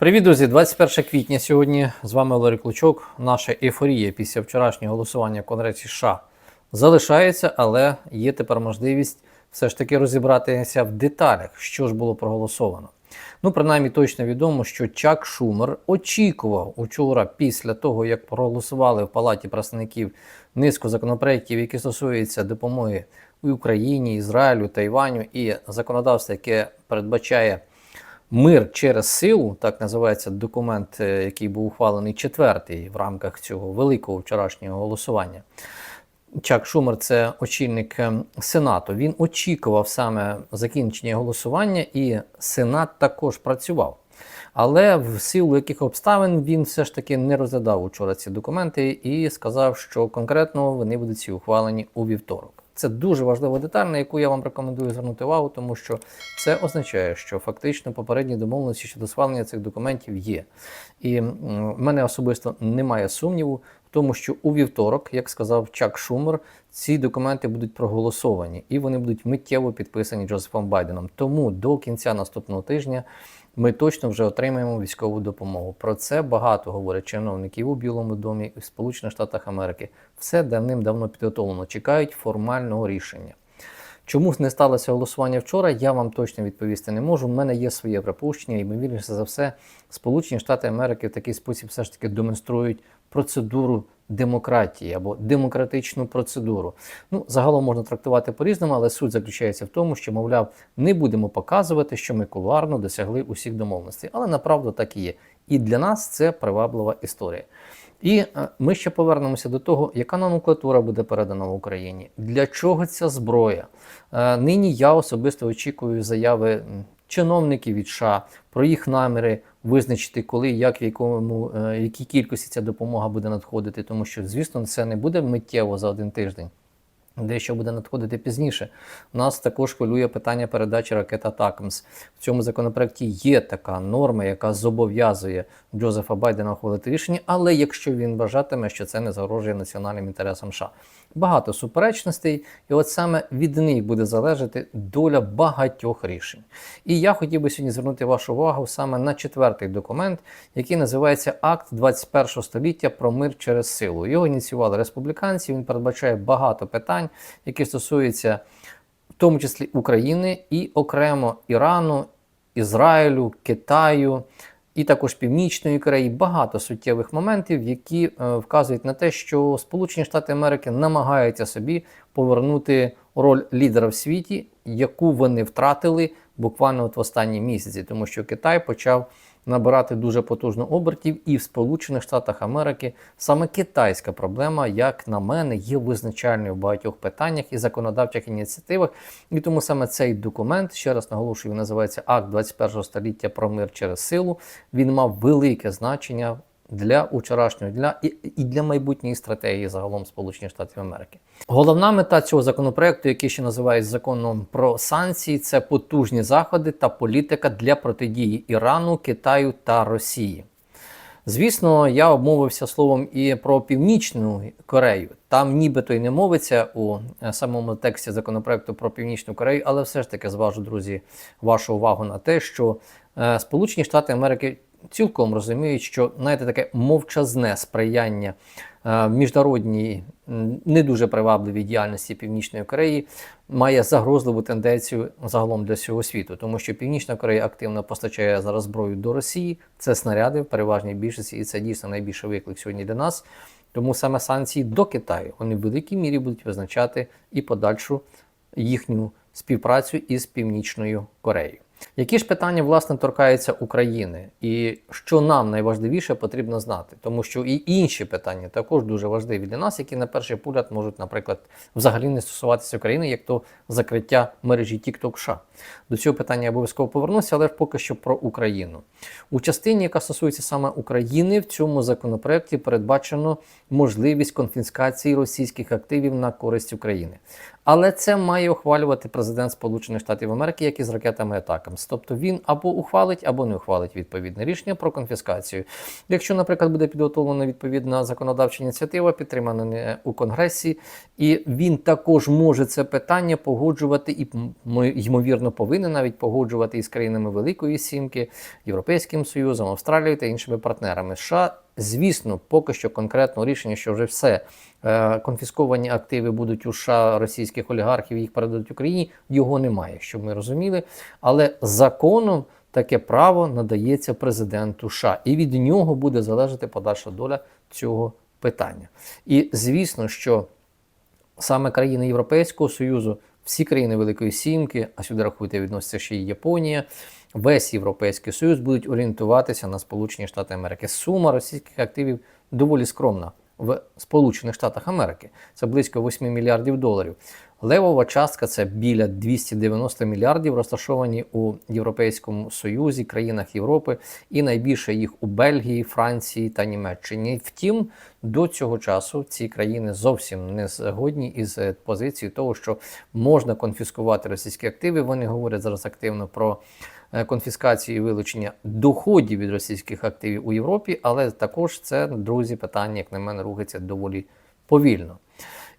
Привіт, друзі! 21 квітня сьогодні з вами Валерій Клочок. Наша ейфорія після вчорашнього голосування в Конгресі США залишається, але є тепер можливість все ж таки розібратися в деталях, що ж було проголосовано. Ну, принаймні точно відомо, що Чак Шумер очікував учора, після того, як проголосували в Палаті представників низку законопроєктів, які стосуються допомоги Україні, Ізраїлю, Тайваню і законодавства, яке передбачає Мир через силу, так називається документ, е, який був ухвалений четвертий в рамках цього великого вчорашнього голосування. Чак Шумер, це очільник е, Сенату. Він очікував саме закінчення голосування, і Сенат також працював. Але в силу яких обставин він все ж таки не розглядав учора ці документи і сказав, що конкретно вони будуть ці ухвалені у вівторок. Це дуже важлива деталь, на яку я вам рекомендую звернути увагу, тому що це означає, що фактично попередні домовленості щодо схвалення цих документів є. І в мене особисто немає сумніву в тому, що у вівторок, як сказав Чак Шумер, ці документи будуть проголосовані і вони будуть миттєво підписані Джозефом Байденом. Тому до кінця наступного тижня ми точно вже отримаємо військову допомогу. Про це багато говорять чиновників у Білому домі і в Сполучених Штатах Америки. Все давним-давно підготовлено. Чекають формального рішення. Чому не сталося голосування вчора, я вам точно відповісти не можу. У мене є своє припущення, і ймовірніше за все, Сполучені Штати Америки в такий спосіб все ж таки демонструють процедуру демократії або демократичну процедуру. Ну, загалом можна трактувати по-різному, але суть заключається в тому, що, мовляв, не будемо показувати, що ми кулуарно досягли усіх домовленостей. Але направду так і є. І для нас це приваблива історія. І е, ми ще повернемося до того, яка номенклатура буде передана в Україні, для чого ця зброя. Е, Нині я особисто очікую заяви чиновників від США про їх наміри визначити, коли, як, в якому, е, якій кількості ця допомога буде надходити, тому що, звісно, це не буде миттєво за один тиждень. Дещо буде надходити пізніше. Нас також хвилює питання передачі ракет Атакамс. В цьому законопроекті є така норма, яка зобов'язує Джозефа Байдена ухвалити рішення, але якщо він бажатиме, що це не загрожує національним інтересам США. Багато суперечностей, і от саме від них буде залежати доля багатьох рішень. І я хотів би сьогодні звернути вашу увагу саме на четвертий документ, який називається Акт 21 століття про мир через силу. Його ініціювали республіканці. Він передбачає багато питань, які стосуються в тому числі України і окремо Ірану, Ізраїлю, Китаю. І також Північної Кореї багато суттєвих моментів, які е, вказують на те, що Сполучені Штати Америки намагаються собі повернути роль лідера в світі, яку вони втратили буквально от в останні місяці, тому що Китай почав набирати дуже потужно обертів, і в Сполучених Штатах Америки саме китайська проблема, як на мене, є визначальною в багатьох питаннях і законодавчих ініціативах. І тому саме цей документ, ще раз наголошую, він називається Акт 21 століття про мир через силу. Він мав велике значення. Для вчорашнього для і, і для майбутньої стратегії загалом Сполучених Штатів Америки головна мета цього законопроекту, який ще називають законом про санкції, це потужні заходи та політика для протидії Ірану, Китаю та Росії. Звісно, я обмовився словом і про Північну Корею. Там нібито й не мовиться у е, самому тексті законопроекту про Північну Корею, але все ж таки зважу, друзі, вашу увагу на те, що е, Сполучені Штати Америки цілком розуміють, що знаєте, таке мовчазне сприяння е, міжнародній не дуже привабливій діяльності Північної Кореї має загрозливу тенденцію загалом для всього світу, тому що Північна Корея активно постачає зараз зброю до Росії. Це снаряди в переважній більшості, і це дійсно найбільший виклик сьогодні для нас. Тому саме санкції до Китаю вони в великій мірі будуть визначати і подальшу їхню співпрацю із Північною Кореєю. Які ж питання власне торкаються України, і що нам найважливіше потрібно знати, тому що і інші питання також дуже важливі для нас, які на перший погляд можуть, наприклад, взагалі не стосуватися України, як то закриття мережі TikTok США. До цього питання я обов'язково повернуся, але поки що про Україну. У частині, яка стосується саме України, в цьому законопроекті передбачено можливість конфіскації російських активів на користь України. Але це має ухвалювати президент Сполучених Штатів Америки, як і з ракетами Атакамс. Тобто він або ухвалить, або не ухвалить відповідне рішення про конфіскацію. Якщо, наприклад, буде підготовлена відповідна законодавча ініціатива, підтримана не у Конгресі, і він також може це питання погоджувати і ймовірно повинен навіть погоджувати із країнами Великої Сімки, Європейським Союзом, Австралією та іншими партнерами. США, звісно, поки що конкретного рішення, що вже все е, конфісковані активи будуть у США російських олігархів, їх передадуть Україні. Його немає, щоб ми розуміли. Але законом таке право надається президенту США, і від нього буде залежати подальша доля цього питання. І звісно, що саме країни Європейського Союзу, всі країни Великої Сімки, а сюди рахуйте, відноситься ще й Японія, весь Європейський Союз будуть орієнтуватися на Сполучені Штати Америки. Сума російських активів доволі скромна в Сполучених Штатах Америки. Це близько 8 мільярдів доларів. Левова частка це біля 290 мільярдів, розташовані у Європейському Союзі, країнах Європи, і найбільше їх у Бельгії, Франції та Німеччині. Втім, до цього часу ці країни зовсім не згодні із е, позицією того, що можна конфіскувати російські активи. Вони говорять зараз активно про конфіскацію і вилучення доходів від російських активів у Європі, але також це, друзі, питання, як на мене, рухається доволі повільно.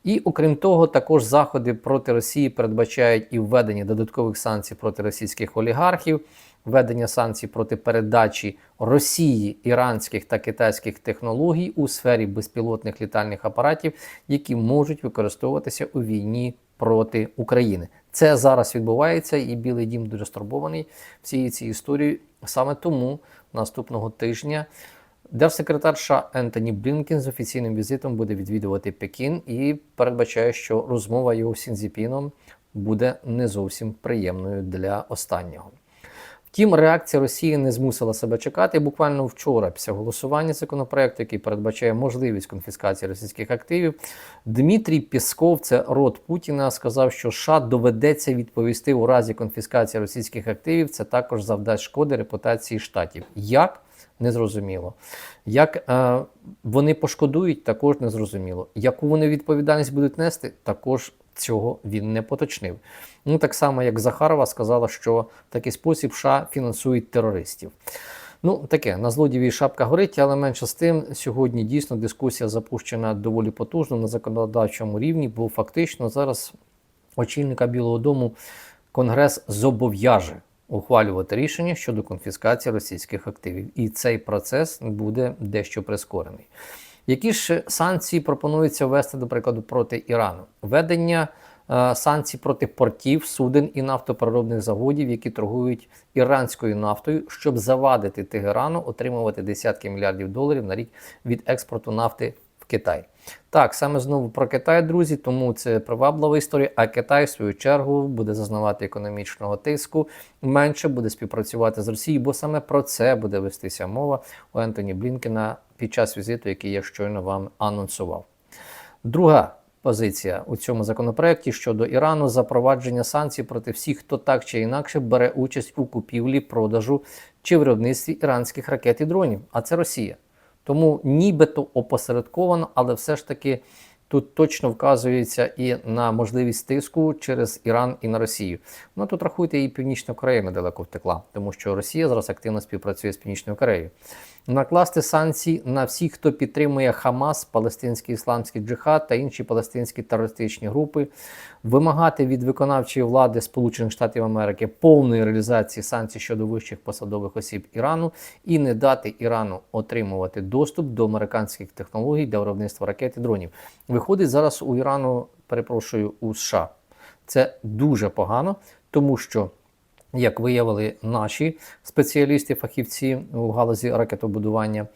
І окрім того, також заходи проти Росії передбачають і введення додаткових санкцій проти російських олігархів, введення санкцій проти передачі Росії іранських та китайських технологій у сфері безпілотних літальних апаратів, які можуть використовуватися у війні проти України. Це зараз відбувається, і Білий Дім дуже стурбований всією цією історією. Саме тому наступного тижня. Держсекретар США Ентоні Блінкен з офіційним візитом буде відвідувати Пекін і передбачає, що розмова його з Сінзіпіном буде не зовсім приємною для останнього. Втім, реакція Росії не змусила себе чекати. Буквально вчора, після голосування законопроекту, який передбачає можливість конфіскації російських активів, Дмитрій Пісков, це род Путіна, сказав, що США доведеться відповісти у разі конфіскації російських активів. Це також завдасть шкоди репутації штатів. Як? Незрозуміло. Як е, вони пошкодують, також незрозуміло. Яку вони відповідальність будуть нести, також цього він не поточнив. Ну так само, як Захарова сказала, що в такий спосіб США фінансують терористів. Ну, таке на злодіві шапка горить, але менше з тим, сьогодні дійсно дискусія запущена доволі потужно на законодавчому рівні, бо фактично зараз очільника Білого Дому Конгрес зобов'яже ухвалювати рішення щодо конфіскації російських активів. І цей процес буде дещо прискорений. Які ж санкції пропонується ввести, до прикладу, проти Ірану? Введення е, санкцій проти портів, суден і нафтопереробних заводів, які торгують іранською нафтою, щоб завадити Тегерану отримувати десятки мільярдів доларів на рік від експорту нафти в Китай. Так, саме знову про Китай, друзі, тому це приваблива історія. А Китай, в свою чергу, буде зазнавати економічного тиску, менше буде співпрацювати з Росією, бо саме про це буде вестися мова у Ентоні Блінкена під час візиту, який я щойно вам анонсував. Друга позиція у цьому законопроекті щодо Ірану запровадження санкцій проти всіх, хто так чи інакше бере участь у купівлі, продажу чи виробництві іранських ракет і дронів. А це Росія. Тому нібито опосередковано, але все ж таки тут точно вказується і на можливість тиску через Іран і на Росію. Ну тут рахуйте, і Північна Корея недалеко втекла, тому що Росія зараз активно співпрацює з Північною Кореєю. Накласти санкції на всіх, хто підтримує Хамас, Палестинський ісламський джихад та інші палестинські терористичні групи, вимагати від виконавчої влади Сполучених Штатів Америки повної реалізації санкцій щодо вищих посадових осіб Ірану і не дати Ірану отримувати доступ до американських технологій для виробництва ракет і дронів. Виходить зараз у Ірану, перепрошую, у США. Це дуже погано, тому що. Як виявили наші спеціалісти, фахівці у галузі ракетобудування,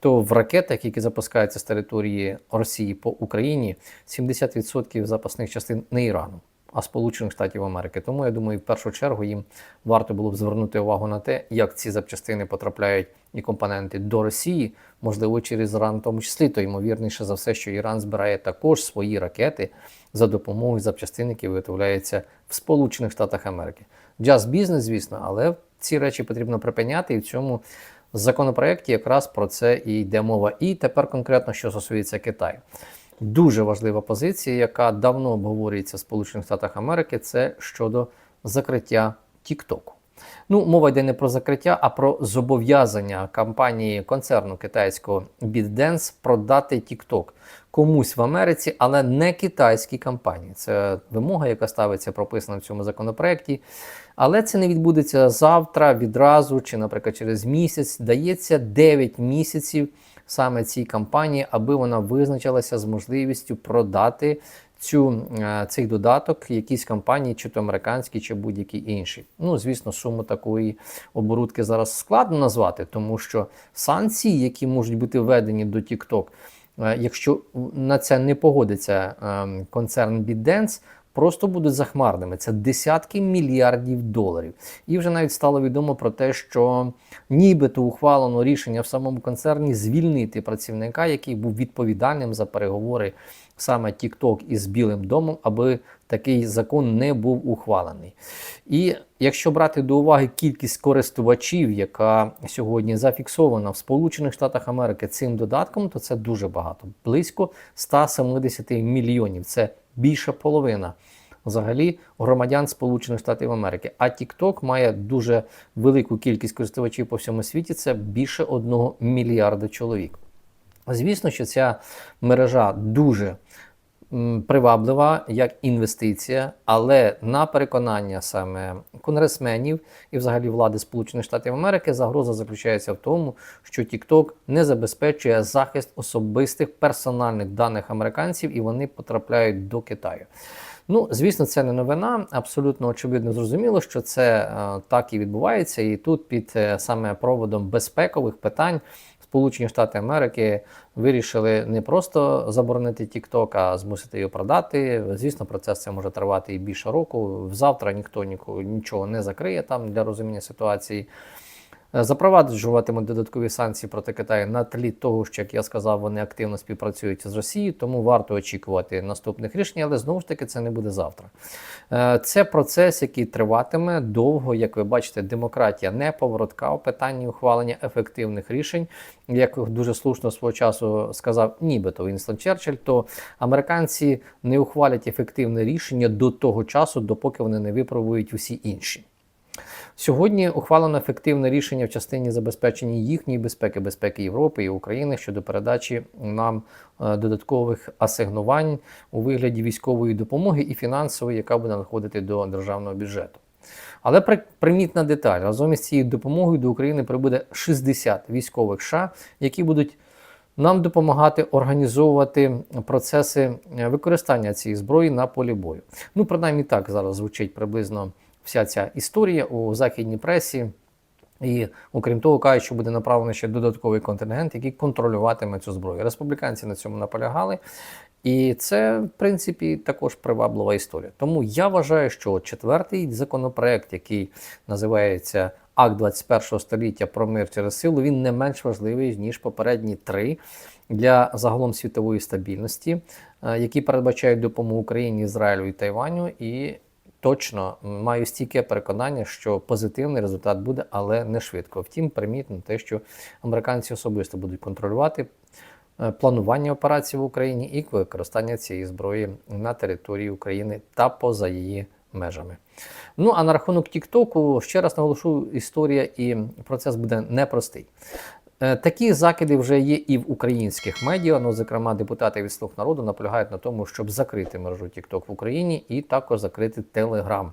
то в ракетах, які запускаються з території Росії по Україні, 70% запасних частин не Ірану, а Сполучених Штатів Америки. Тому я думаю, в першу чергу їм варто було б звернути увагу на те, як ці запчастини потрапляють і компоненти до Росії, можливо, через Іран, в тому числі, то ймовірніше за все, що Іран збирає також свої ракети за допомогою запчастин, які виготовляються в Сполучених Штатах Америки. Джаз бізнес, звісно, але ці речі потрібно припиняти, і в цьому законопроекті якраз про це і йде мова. І тепер конкретно, що стосується Китаю. дуже важлива позиція, яка давно обговорюється в Сполучених Штатах Америки, це щодо закриття Тіктоку. Ну, мова йде не про закриття, а про зобов'язання компанії концерну китайського BitDance продати TikTok комусь в Америці, але не китайській компанії. Це вимога, яка ставиться прописана в цьому законопроекті. Але це не відбудеться завтра, відразу чи, наприклад, через місяць. Дається 9 місяців саме цій компанії, аби вона визначилася з можливістю продати цю, цих цей додаток якійсь компанії, чи то американській, чи будь-які інші. Ну, звісно, суму такої оборудки зараз складно назвати, тому що санкції, які можуть бути введені до TikTok, е, якщо на це не погодиться е, концерн BitDance, Просто будуть захмарними. Це десятки мільярдів доларів. І вже навіть стало відомо про те, що нібито ухвалено рішення в самому концерні звільнити працівника, який був відповідальним за переговори саме TikTok із Білим домом, аби такий закон не був ухвалений. І якщо брати до уваги кількість користувачів, яка сьогодні зафіксована в Сполучених Штатах Америки цим додатком, то це дуже багато близько 170 мільйонів. Це більша половина. Взагалі громадян Сполучених Штатів Америки. А TikTok має дуже велику кількість користувачів по всьому світі. Це більше одного мільярда чоловік. Звісно, що ця мережа дуже приваблива як інвестиція, але на переконання саме конгресменів і взагалі влади Сполучених Штатів Америки загроза заключається в тому, що TikTok не забезпечує захист особистих персональних даних американців і вони потрапляють до Китаю. Ну, звісно, це не новина. Абсолютно очевидно зрозуміло, що це е, так і відбувається, і тут під е, саме проводом безпекових питань Сполучені Штати Америки вирішили не просто заборонити TikTok, а змусити його продати. Звісно, процес це може тривати і більше року. Завтра ніхто нічого не закриє там для розуміння ситуації. Е, запроваджуватимуть додаткові санкції проти Китаю на тлі того, що як я сказав, вони активно співпрацюють з Росією, тому варто очікувати наступних рішень, але знову ж таки це не буде завтра. Е, це процес, який триватиме довго, як ви бачите, демократія не поворотка у питанні ухвалення ефективних рішень. Як дуже слушно свого часу сказав, нібито Вінстон Черчилль, то американці не ухвалять ефективне рішення до того часу, допоки вони не випробують усі інші. Сьогодні ухвалено ефективне рішення в частині забезпечення їхньої безпеки, безпеки Європи і України щодо передачі нам е, додаткових асигнувань у вигляді військової допомоги і фінансової, яка буде надходити до державного бюджету. Але примітна деталь разом із цією допомогою до України прибуде 60 військових США, які будуть нам допомагати організовувати процеси е, використання цієї зброї на полі бою. Ну, принаймні так зараз звучить приблизно вся ця історія у західній пресі. І, окрім того, кажуть, що буде направлений ще додатковий контингент, який контролюватиме цю зброю. Республіканці на цьому наполягали. І це, в принципі, також приваблива історія. Тому я вважаю, що четвертий законопроект, який називається Акт 21 століття про мир через силу, він не менш важливий, ніж попередні три для загалом світової стабільності, е, які передбачають допомогу Україні, Ізраїлю і Тайваню. І точно маю стійке переконання, що позитивний результат буде, але не швидко. Втім, примітно те, що американці особисто будуть контролювати е, планування операцій в Україні і використання цієї зброї на території України та поза її межами. Ну а на рахунок Тіктоку ще раз наголошу, історія і процес буде непростий. Е, такі закиди вже є і в українських медіа. Ну, зокрема, депутати від «Слуг народу наполягають на тому, щоб закрити мережу TikTok в Україні і також закрити Telegram,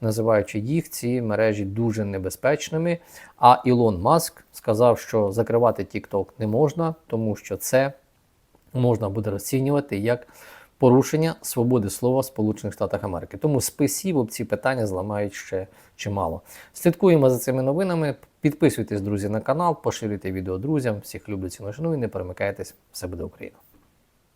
називаючи їх ці мережі дуже небезпечними. А Ілон Маск сказав, що закривати TikTok не можна, тому що це можна буде розцінювати як порушення свободи слова в Сполучених Штатах Америки. Тому списів об ці питання зламають ще чимало. Слідкуємо за цими новинами. Підписуйтесь, друзі, на канал, поширюйте відео друзям. Всіх люблю ціну і не перемикайтесь. Все буде Україна!